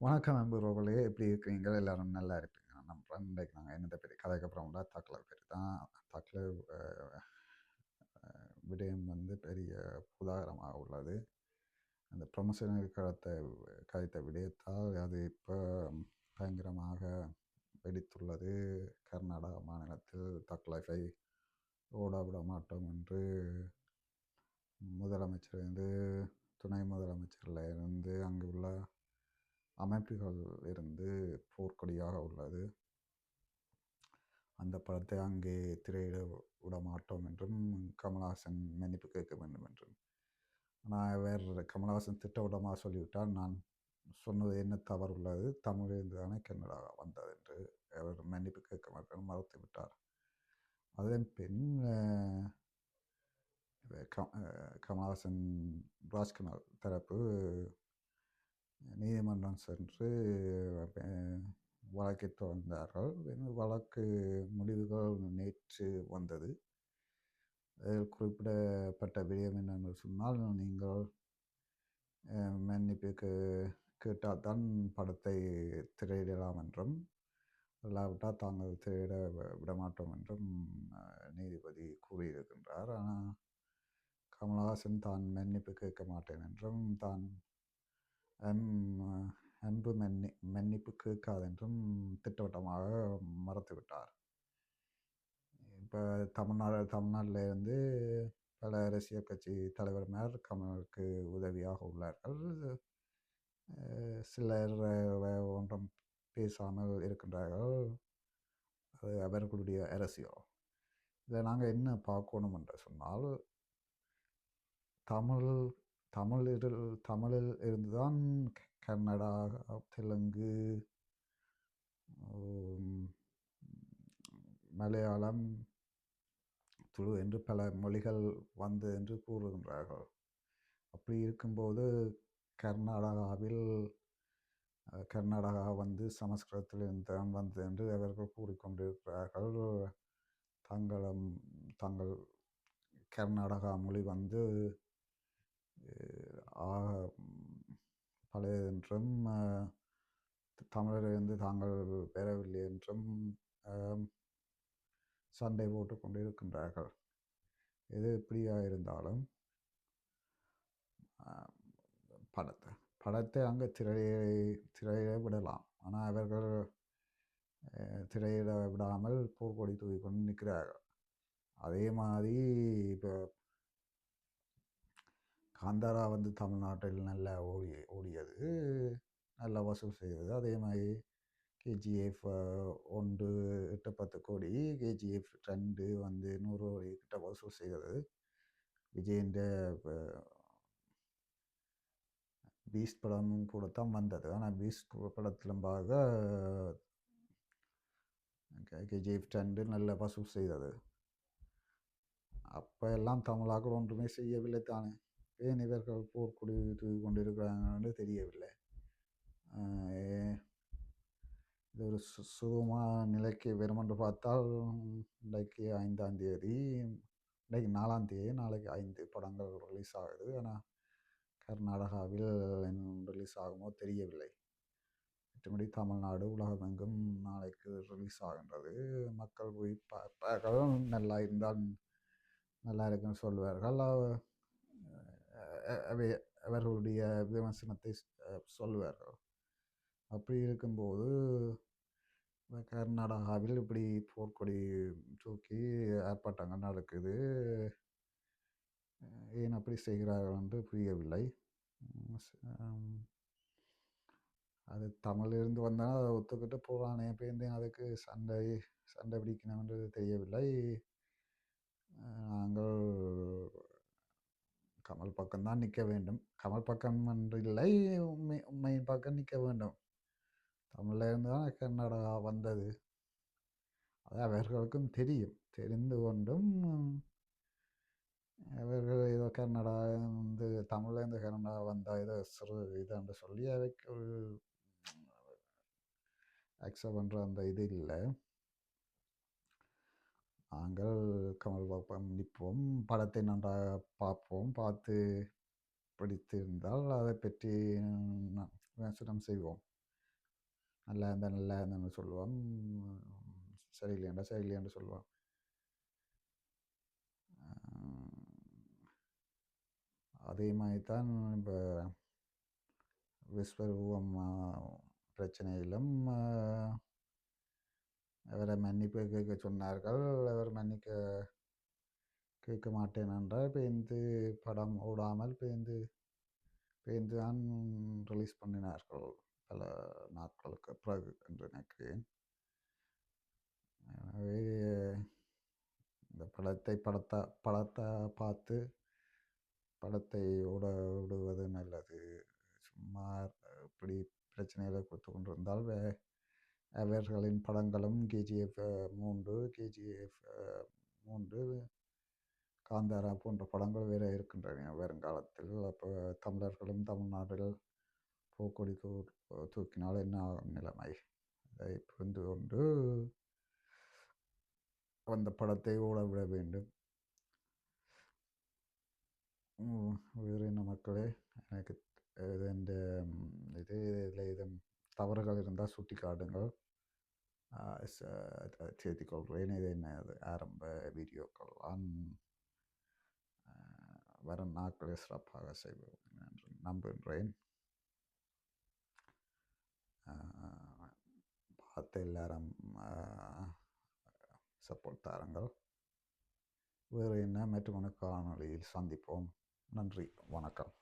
வணக்கம் நண்பர்களே எப்படி இருக்கிறீங்க எல்லாரும் நல்லா இருப்பீங்க நம்ம இன்றைக்கு நாங்கள் என்னத்தை பற்றி கதைக்கு அப்புறம் தக்கலை பற்றி தான். தக்கலை விடயம் வந்து பெரிய உதாரணமாக உள்ளது. அந்த ப்ரொமோஷனல் கருத்தை கதைத்த விடயத்தால் அது இப்போ பயங்கரமாக வெடித்துள்ளது. கர்நாடகா மாநிலத்தில் தக்லைஃபை ஓட விட மாட்டோம் என்று முதலமைச்சர் இருந்து துணை முதலமைச்சரில் இருந்து அங்கு உள்ள அமைப்புகள் இருந்து போர்க்கொடியாக உள்ளது. அந்த படத்தை அங்கே திரையிட விட மாட்டோம் என்றும் கமல்ஹாசன் மன்னிப்பு கேட்க வேண்டும் என்றும். ஆனால் வேறு கமல்ஹாசன் திட்டவிடமாக சொல்லிவிட்டால் நான் சொன்னது என்ன தவறு உள்ளது? தமிழிலிருந்து தானே கன்னடா வந்தது என்று அவர் மன்னிப்பு கேட்க மாட்டேன் மறுத்து விட்டார். அதன் பின் கமல்ஹாசன் ராஜ்குமார் தரப்பு நீதிமன்றம் சென்று வழக்கை தொடர்ந்தார்கள். வழக்கு முடிவுகள் நேற்று வந்தது. அதில் குறிப்பிடப்பட்ட விடயம் என்னென்னு சொன்னால் நீங்கள் மன்னிப்புக்கு கேட்டால் தான் படத்தை திரையிடலாம் என்றும் இல்லாவிட்டால் தாங்கள் திரையிட விடமாட்டோம் என்றும் நீதிபதி கூறியிருக்கின்றார். ஆனால் கமல்ஹாசன் தான் மன்னிப்பு கேட்க மாட்டேன் என்றும் தான் அன்பு மன்னி மன்னிப்பு கேட்காதென்றும் திட்டவட்டமாக மறுத்துவிட்டார் இப்போ தமிழ்நாடு தமிழ்நாட்டில் இருந்து பல அரசியல் கட்சி தலைவர்மார் கமலுக்கு உதவியாக உள்ளார்கள். சிலர் ஒன்றும் பேசாமல் இருக்கின்றார்கள். அது அவர்களுடைய அரசியல். இதை நாங்கள் என்ன பார்க்கணும் என்று சொன்னால் தமிழ் தமிழில் தமிழில் இருந்து தான் கன்னடா தெலுங்கு மலையாளம் துளு என்று பல மொழிகள் வந்து என்று கூறுகின்றார்கள். அப்படி இருக்கும்போது கர்நாடகாவில் கர்நாடகா வந்து சமஸ்கிருதத்திலிருந்து தான் வந்தது என்று அவர்கள் கூறிக்கொண்டிருக்கிறார்கள். தங்களும் தங்கள் கர்நாடகா மொழி வந்து பழையதென்றும் வந்து தாங்கள் பெறவில்லை என்றும் சண்டை போட்டு கொண்டிருக்கின்றார்கள். எது எப்படியாக இருந்தாலும் படத்தை படத்தை அங்கே திரையை திரையிட விடலாம். ஆனால் அவர்கள் திரையிட விடாமல் போர்க்கொடி தூக்கி கொண்டு நிற்கிறார்கள். அதே மாதிரி இப்போ காந்தாரா வந்து தமிழ்நாட்டில் நல்லா ஓடி ஓடியது. நல்லா வசூல் செய்தது அதே மாதிரி கேஜிஎஃப் ஒன்று எட்டு பத்து கோடி கேஜிஎஃப் ரெண்டு வந்து நூறு கோடி கிட்ட வசூல் செய்தது விஜயின் பீஸ் படமும் கூட தான் வந்தது ஆனால் பீஸ் படத்திலும் பார்க்க கேஜிஎஃப் ரெண்டு நல்ல வசூல் செய்தது. அப்போ எல்லாம் தமிழாக்கள் ஒன்றுமே செய்யவில்லை தானே. ஏன் இவர்கள் போர்க்குடி தூக்கி கொண்டிருக்கிறாங்கன்னு தெரியவில்லை. இது ஒரு சு சுகமான நிலைக்கு வரும் என்று பார்த்தால் இன்றைக்கு ஐந்தாம் தேதி இன்றைக்கு நாலாம் தேதி நாளைக்கு ஐந்து படங்கள் ரிலீஸ் ஆகுது. ஆனால் கர்நாடகாவில் ரிலீஸ் ஆகுமோ தெரியவில்லை. மற்றபடி தமிழ்நாடு உலகமெங்கும் நாளைக்கு ரிலீஸ் ஆகின்றது. மக்கள் போய் பார்ப்பார்கள். நல்லா இருந்தால் நல்லா இருக்குன்னு சொல்வார்கள். அவை அவர்களுடைய விமர்சனத்தை சொல்வார் அப்படி இருக்கும்போது கர்நாடகாவில் இப்படி போர்க்கொடி தூக்கி ஆர்ப்பாட்டங்கள் நடக்குது. ஏன் அப்படி செய்கிறார்கள் என்று புரியவில்லை. அது தமிழிலிருந்து வந்தால் அதை ஒத்துக்கிட்டு போகிறானே பேருந்து அதுக்கு சண்டை சண்டை பிடிக்கணும்ன்றது தெரியவில்லை. நாங்கள் கமல் பக்கம்தான் நிற்க வேண்டும். கமல் பக்கம் என்று இல்லை உண்மை உண்மையின் பக்கம் நிற்க வேண்டும். தமிழில் தான் கன்னடா வந்தது. அது அவர்களுக்கும் தெரியும். தெரிந்து கொண்டும் அவர்கள் ஏதோ கன்னடா வந்து தமிழ்லேருந்து கன்னடா வந்தால் ஏதோ சிறு இதாண்டு சொல்லி அவைக்கு ஒரு அக்செப்ட் பண்ணுற அந்த இது இல்லை. நாங்கள் கமல் பார்ப்போம் நிற்போம் படத்தை நன்றாக பார்ப்போம். பார்த்து பிடித்திருந்தால் அதை பற்றி விமர்சனம் செய்வோம். நல்லா இருந்தால் நல்லா இருந்தேன்னு சொல்லுவோம். சரியில்லையாண்டா சரியில்லையாண்டு சொல்லுவோம். அதே மாதிரி தான் இப்போ விஸ்வரூபம் பிரச்சனையிலும் அவரை மன்னிப்பு கேட்க சொன்னார்கள். அவர் மன்னிக்க கேட்க மாட்டேன் என்றால் பேருந்து படம் ஓடாமல் பேருந்து பேருந்து தான் ரிலீஸ் பண்ணினார்கள் பல நாட்களுக்கு பிறகு என்று நினைக்கிறேன். எனவே இந்த படத்தை படத்தை படத்தை பார்த்து படத்தை ஓட விடுவது நல்லது. சும்மா இப்படி பிரச்சனைகளை கொடுத்து கொண்டிருந்தால் வே அவர்களின் படங்களும் கேஜிஎஃப் மூன்று கேஜிஎஃப் மூன்று காந்தாரா போன்ற படங்கள் வேறு இருக்கின்றன. வருங்காலத்தில் அப்போ தமிழர்களும் தமிழ்நாட்டில் போக்கொடி தூ தூக்கினால் என்ன ஆகும் நிலைமை? அதை புரிந்து கொண்டு அந்த படத்தை ஓடவிட வேண்டும். உயிரின மக்களே எனக்கு இது இந்த இது இதில் இது தவறுகள் இருந்தால் சுட்டி காட்டுங்கள் சேர்த்திக் கொள்கிறேன் இது என்ன ஆரம்ப வீடியோக்கள். வரும் நாட்களை சிறப்பாக செய்வோம் என்று நம்புகின்றேன். பார்த்து எல்லாரும் சப்போர்ட் தாருங்கள். வேறு என்ன மற்றொரு காணொலியில் சந்திப்போம். நன்றி. வணக்கம்.